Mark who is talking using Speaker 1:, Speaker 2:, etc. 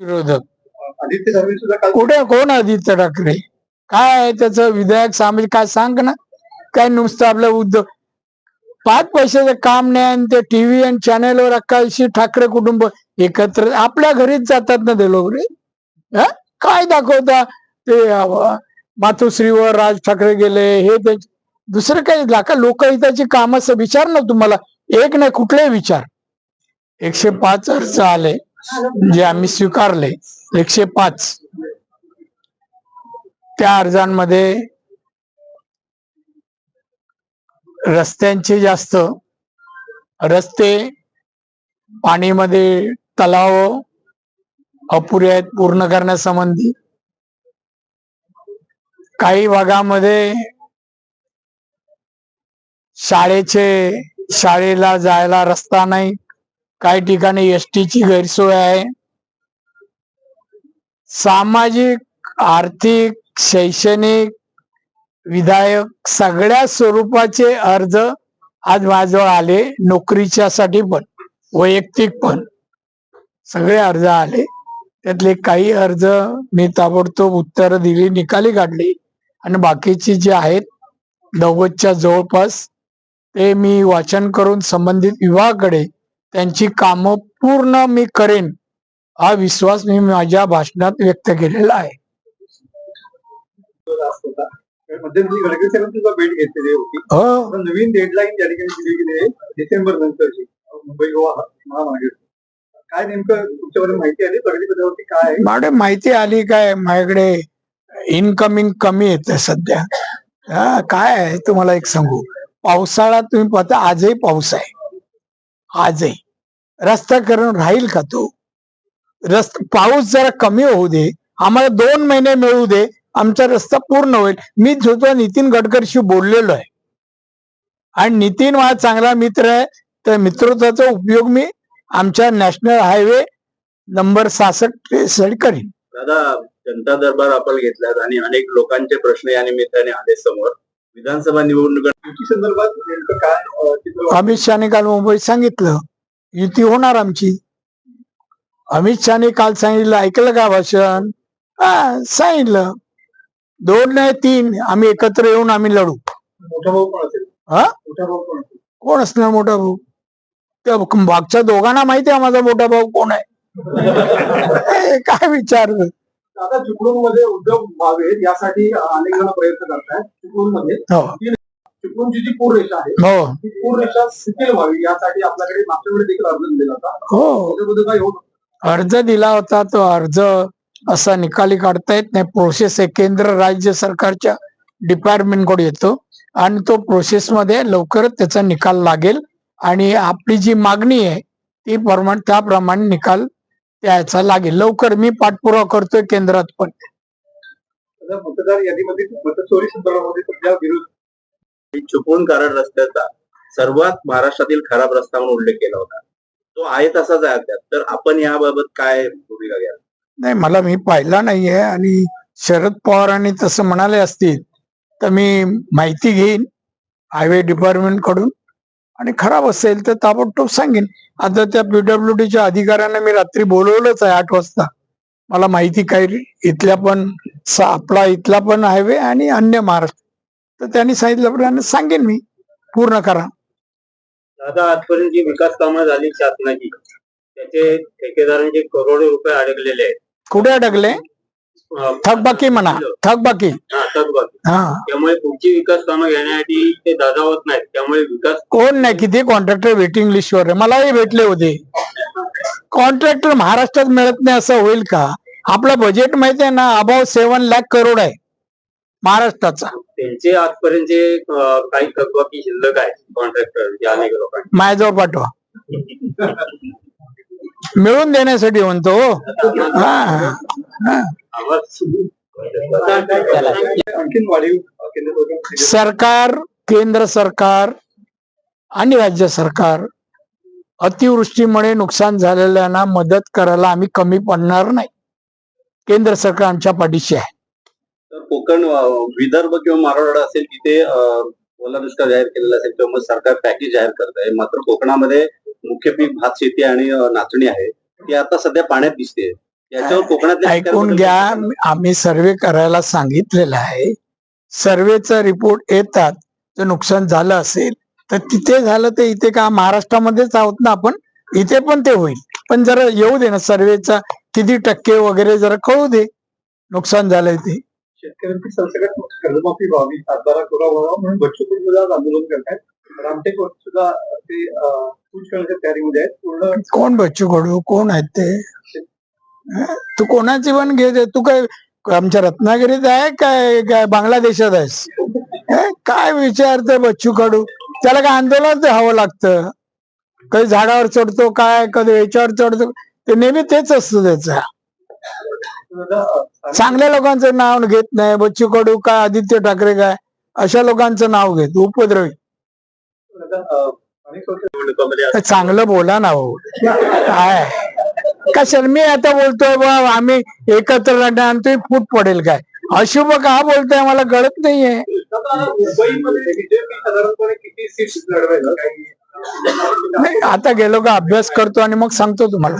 Speaker 1: विरोधक.
Speaker 2: आदित्य ठाकरे सुद्धा काल
Speaker 1: कुठे? कोण आदित्य ठाकरे? काय आहे त्याचं? विधायक सामाजिक काय सांग ना. काय नुसतं आपलं उद्योग पाच पैशाचं काम नाही आणि ते टीव्ही आणि चॅनेलवर अक्काशी ठाकरे कुटुंब एकत्र आपल्या घरीच जातात ना ते लोक रे. हा? काय दाखवता? ते अं, मातोश्रीवर राज ठाकरे गेले हे ते दुसरं काही लाका लोकहिताची कामं विचार ना तुम्हाला. एक नाही कुठलेही विचार. एकशे पाच अर्ज आले. जे आम्ही स्वीकारले एकशे पाच. त्या अर्जांमध्ये रस्त्यांचे जास्त रस्ते पाणीमध्ये तलाव अपुरे आहेत पूर्ण करण्यासंबंधी. काही भागामध्ये शाळेचे शाळेला जायला रस्ता नाही. काही ठिकाणी एस ची गैरसोय आहे. सामाजिक आर्थिक शैक्षणिक विधायक सगळ्या स्वरूपाचे अर्ज आज माझ्याजवळ आले नोकरीच्या साठी पण वैयक्तिक पण. सगळे अर्ज आले. त्यातले काही अर्ज मी ताबडतोब उत्तर दिली निकाली काढली आणि बाकीची जे आहेत नव्वदच्या जवळपास ते मी वाचन करून संबंधित विभागाकडे त्यांची कामं पूर्ण मी करेन हा विश्वास मी माझ्या भाषणात व्यक्त केलेला आहे. हो.
Speaker 2: आता नवीन डेडलाईन त्या ठिकाणी दिली गेली आहे डिसेंबर नंतरची मुंबई गोवा महामार्ग. काय नेमकं तुमच्याकडे माहिती आली? प्रगती पदावरती काय
Speaker 1: माझ्याकडे माहिती आली काय? माझ्याकडे इनकमिंग कमी येते सध्या. हा, काय आहे? तुम्हाला एक सांगू. पावसाळा तुम्ही पाहता आजही पाऊस आहे. आजही. रस्ता करून राहील का तो? रस्त पाऊस जरा कमी होऊ दे. आम्हाला दोन महिने मिळू दे. आमचा रस्ता पूर्ण होईल. मी सुद्धा नितीन गडकरीशी बोललेलो आहे. आणि नितीन माझा चांगला मित्र आहे. त्या मित्रत्वाचा उपयोग मी आमच्या नॅशनल हायवे नंबर सहासष्टसाठी करीन.
Speaker 3: दादा जनता दरबार आपण घेतलात आणि अनेक लोकांचे प्रश्न या निमित्ताने आले समोर. विधानसभा निवडणूक
Speaker 2: संदर्भात नेमकं काय
Speaker 1: अमित शहाने काल मुंबईत सांगितलं. युती होणार आमची. अमित शहाने काल सांगितलं ऐकलं का भाषण? हा सांगितलं. दोन नाही तीन. आम्ही एकत्र येऊन आम्ही लढू.
Speaker 2: मोठा भाऊ कोण असेल?
Speaker 1: हा?
Speaker 2: मोठा भाऊ कोण असेल?
Speaker 1: कोण असणार मोठा भाऊ? त्या मागच्या दोघांना माहिती आहे माझा मोठा भाऊ कोण आहे? काय विचार
Speaker 2: आता चिपळूणमध्ये उद्योग व्हावेत यासाठी अनेक जण प्रयत्न करतात चिपळूणमध्ये
Speaker 1: हो.
Speaker 2: चिपळूणची जी पूर रेषा आहे
Speaker 1: हो.
Speaker 2: ती पूर रेषा शिथिल व्हावी यासाठी आपल्याकडे मागच्या वेळी देखील अर्ज दिलेला होता.
Speaker 1: हो.
Speaker 2: त्याच्याबद्दल काय होत
Speaker 1: अर्ज दिला होता तो अर्ज असा निकाली काढता येत नाही. प्रोसेस आहे केंद्र राज्य सरकारच्या डिपार्टमेंटकडे येतो आणि तो प्रोसेस मध्ये लवकरच त्याचा निकाल लागेल आणि आपली जी मागणी आहे ती प्रमाण त्याप्रमाणे निकाल त्याचा लागेल. लवकर मी पाठपुरावा करतोय केंद्रात पण.
Speaker 2: मतदार यादीमध्ये मतचोरी संदर्भामध्ये सध्या विरोध
Speaker 3: छुपून कारण रस्त्याचा सर्वात महाराष्ट्रातील खराब रस्ता म्हणून उल्लेख केला होता. तो आहे तसाच आहे अद्याप. तर आपण याबाबत काय भूमिका घ्या
Speaker 1: नाही मला मी पाहिला नाहीये आणि शरद पवारांनी तसं म्हणाले असतील तर मी माहिती घेईन हायवे डिपार्टमेंटकडून. आणि खराब असेल तर ताबडतोब सांगेन. आता त्या पीडब्ल्यू डीच्या अधिकाऱ्यांना मी रात्री बोलवलंच आहे आठ वाजता. मला माहिती काही इथल्या पण आपला इथला पण हायवे आणि अन्य महाराष्ट्र तर त्यांनी सांगितल्याप्रमाणे सांगेन मी. पूर्ण करा.
Speaker 3: दादा आजपर्यंत जी विकास कामं झाली शासनाची त्याचे ठेकेदारांचे करोडो रुपये अडकलेले आहेत.
Speaker 1: कुठे अडकले? थकबाकी म्हणा. थकबाकी.
Speaker 3: हा, थकबाकी.
Speaker 1: हा.
Speaker 3: त्यामुळे पुढची विकास कामं घेण्यासाठी ते दादावत नाहीत. त्यामुळे विकास
Speaker 1: कोण नाही किती कॉन्ट्रॅक्टर वेटिंग लिस्टवर आहे? मलाही भेटले होते. कॉन्ट्रॅक्टर महाराष्ट्रात मिळत नाही असं होईल का? आपलं बजेट माहिती आहे ना अबाव सेव्हन लाख करोड आहे महाराष्ट्राचा.
Speaker 3: त्यांचे आजपर्यंत जे काही थकबाकी शिल्लक आहे कॉन्ट्रॅक्टर अनेक लोकांनी
Speaker 1: माझ्याजवळ पाठवा. मिळून देण्यासाठी म्हणतो हो. हा.
Speaker 2: सरकार
Speaker 1: सरकार केंद्र सरकार आणि राज्य सरकार अतिवृष्टीमुळे नुकसान झालेल्यांना मदत करायला आम्ही कमी पडणार नाही. केंद्र सरकार आमच्या पाठीशी आहे.
Speaker 3: तर कोकण विदर्भ किंवा मराठवाडा असेल तिथे ओला दुष्काळ जाहीर केलेला असेल किंवा मग सरकार पॅकेज जाहीर करत आहे. मात्र कोकणामध्ये मुख्य पीक भात शेती आणि नाचणी आहे. ती आता सध्या पाण्यात दिसते. याच्यावर कोकणातल्या
Speaker 1: ऐकून घ्या? आम्ही सर्वे करायला सांगितलेलं आहे. सर्वेचा रिपोर्ट येतात. जर नुकसान झालं असेल तर तिथे झालं तर इथे का महाराष्ट्रामध्येच आहोत ना आपण? इथे पण ते होईल. पण जरा येऊ दे ना सर्वेचा. किती टक्के वगैरे जरा कळू दे. नुकसान झालंय ते.
Speaker 2: शेतकऱ्यांची सरसकट कर्जमाफी व्हावी सातबारा कोरा व्हावा म्हणून बच्चू कडू सुद्धा आज आंदोलन करतायत. रामटेक सुद्धा ते अं, कूच करण्याच्या तयारीमध्ये आहेत. पूर्ण
Speaker 1: कोण बच्चू कडू कोण आहेत ते? तू कोणाची पण घे तू काय आमच्या रत्नागिरीत आहे काय काय बांगलादेशात आहेस? काय विचारतं बच्चू कडू त्याला काय आंदोलन हवं लागतं. कधी झाडावर चढतो काय कधी याच्यावर चढतो. ते नेहमी तेच असतं त्याचा. चांगल्या लोकांचं नाव घेत नाही बच्चू कडू काय आदित्य ठाकरे काय अशा लोकांचं नाव घेत उपद्रवी. चांगलं बोला ना हो. काय? कशाला? मी आता बोलतोय बा आम्ही एकत्र लढणार आणि तुम्ही फूट पडेल काय? अशुभ का बोलतोय? मला कळत नाहीये. नाही आता गेलो का अभ्यास करतो आणि मग सांगतो तुम्हाला.